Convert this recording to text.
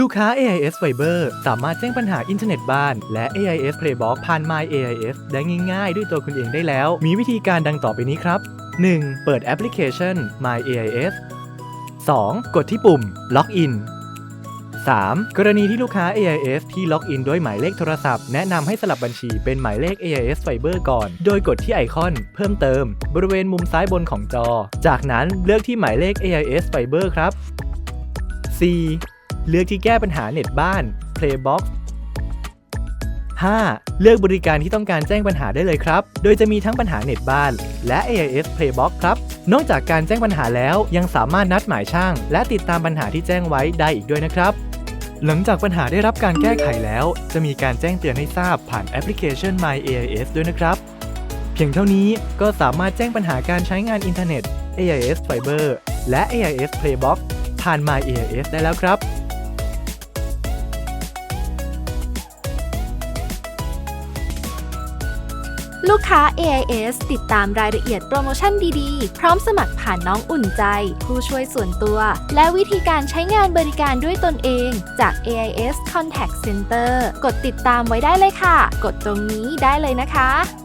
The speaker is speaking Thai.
ลูกค้า AIS Fiber สามารถแจ้งปัญหาอินเทอร์เน็ตบ้าน และ AIS Playbox ผ่าน My AIS ได้ง่ายๆ ด้วยตัวคุณเองได้แล้ว มีวิธีการดังต่อไปนี้ครับ 1. เปิดแอปพลิเคชัน My AIS 2. กดที่ปุ่ม Login 3. กรณีที่ลูกค้า AIS ที่ล็อกอินด้วยหมายเลขโทรศัพท์ แนะนำให้สลับบัญชีเป็นหมายเลข AIS Fiber ก่อน โดยกดที่ไอคอน เพิ่มเติม บริเวณมุมซ้ายบนของจอ จากนั้นเลือกที่หมายเลข AIS Fiber ครับ 4. เลือกที่แก้ปัญหาเน็ตบ้าน Playbox 5. เลือกบริการที่ต้องการแจ้งปัญหาได้เลยครับ โดยจะมีทั้งปัญหาเน็ตบ้าน และ AIS Playbox ครับ นอกจากการแจ้งปัญหาแล้วยังสามารถนัดหมายช่าง และติดตามปัญหาที่แจ้งไว้ได้อีกด้วยนะครับ หลังจากปัญหาได้รับการแก้ไขแล้ว จะมีการแจ้งเตือนให้ทราบผ่านแอปพลิเคชัน My AIS ด้วยนะครับ เพียงเท่านี้ก็สามารถแจ้งปัญหาการใช้งานอินเทอร์เน็ต AIS Fiber และ AIS Playbox ผ่าน My AIS ได้แล้วครับ ลูกค้า AIS ติดตามรายละเอียดโปรโมชั่นดีๆ พร้อมสมัครผ่านน้องอุ่นใจ ผู้ช่วยส่วนตัว และวิธีการใช้งานบริการด้วยตนเองจาก AIS Contact Center กดติดตามไว้ได้เลยค่ะ กดตรงนี้ได้เลยนะคะ